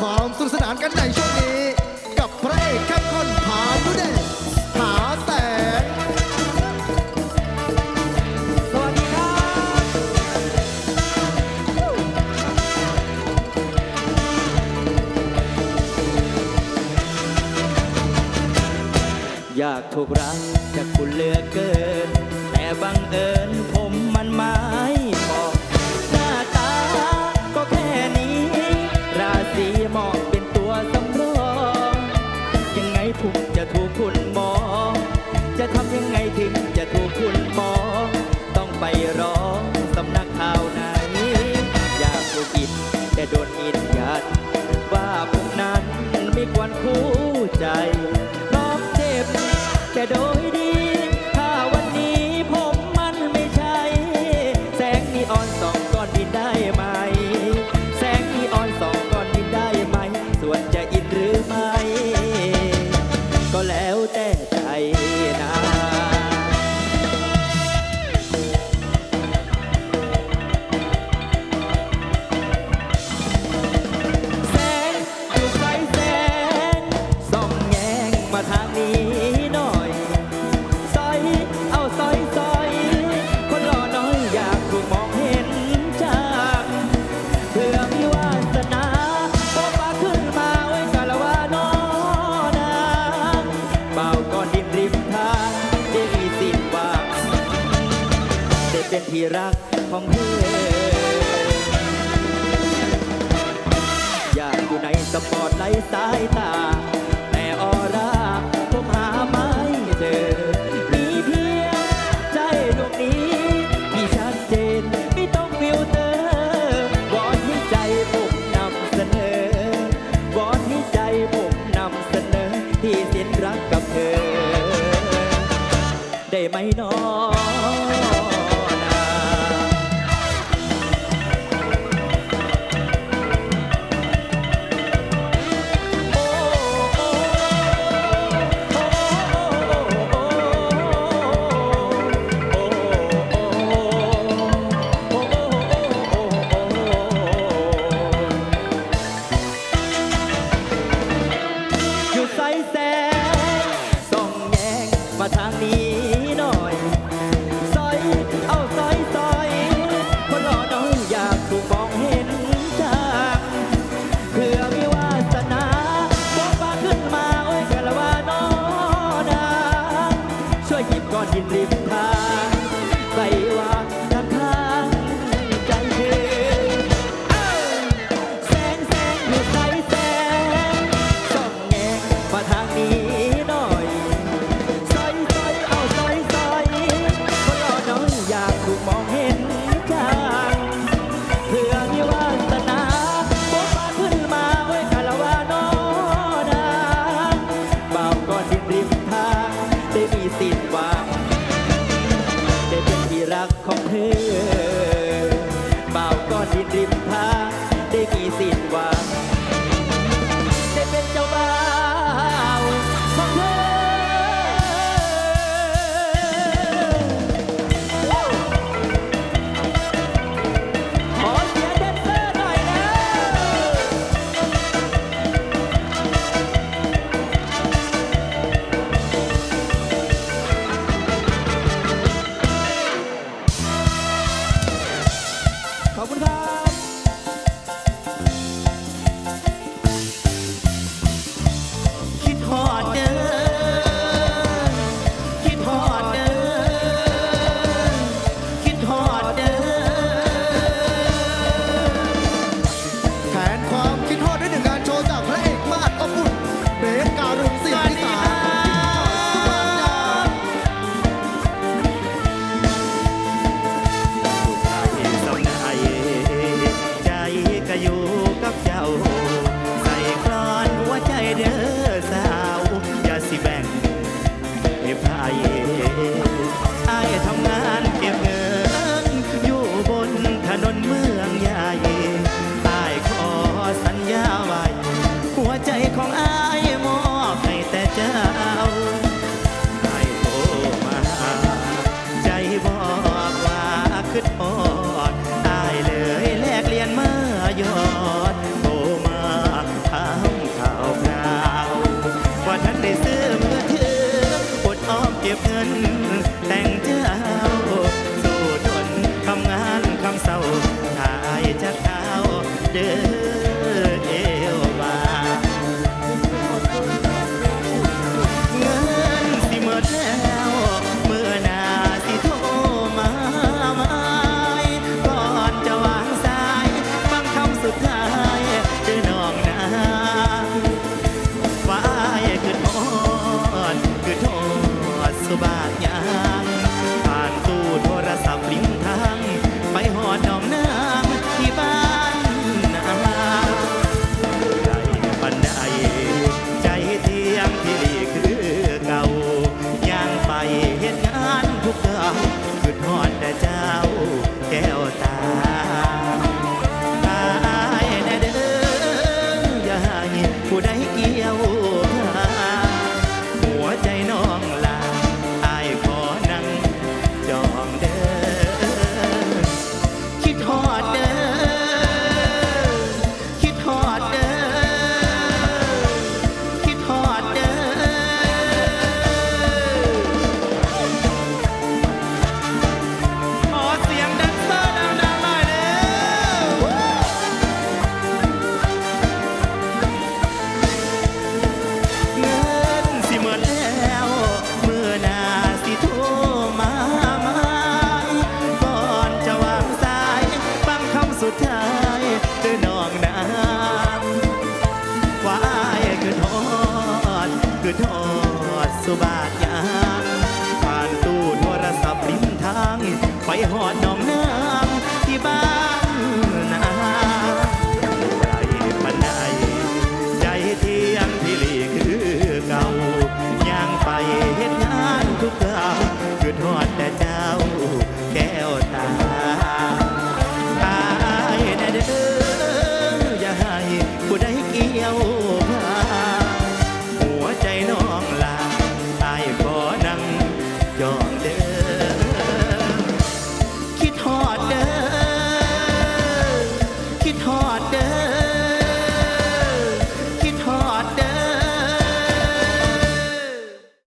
ความสนุกสนานกันในช่วงนี้ กับพระเอกข้าคนผานุเดชผาแสงสวัสดีครับ อยากถูกรักจากคุณเหลือเกิน แต่บังเอิญผม โดนอินยันว่าผมนั้นไม่ควรคู่ใจ็นที่รักของเธอ อยากอยู่ในสปอร์ตไลท์สายตา แต่ออร่าผมหาไม่เจอ มีเพียงใจดวงนี้ มีชัดเจนไม่ต้องฟิลเตอร์วอนให้ใจผมนำเสนอวอนให้ใจผมนำเสนอ ที่สิ้นรักกับเธอ ได้ไหมน้อง มาทางนี้หน่อยซอย เอาซอยซอยคนรอน้องอยากถูกมองเห็นจากเพื่อวิวาสนาพบมาขึ้นมา โอ้ยกะละวาน้อนาช่วยหยิบก้อนดินรีบ ของอายมอบให้แต่เจ้าไอ้โอมา ใจบอกว่าขึ้นพอดตายเลยแลกเรียนมายอดโอมาทำข่าวคราวว่าท่านได้ซื้อมือถืออดออมเก็บเงิน แต่งเจ้าสู้ทนทำงานคำเศร้าทายจะเท้าเดิน หอดน้องนาง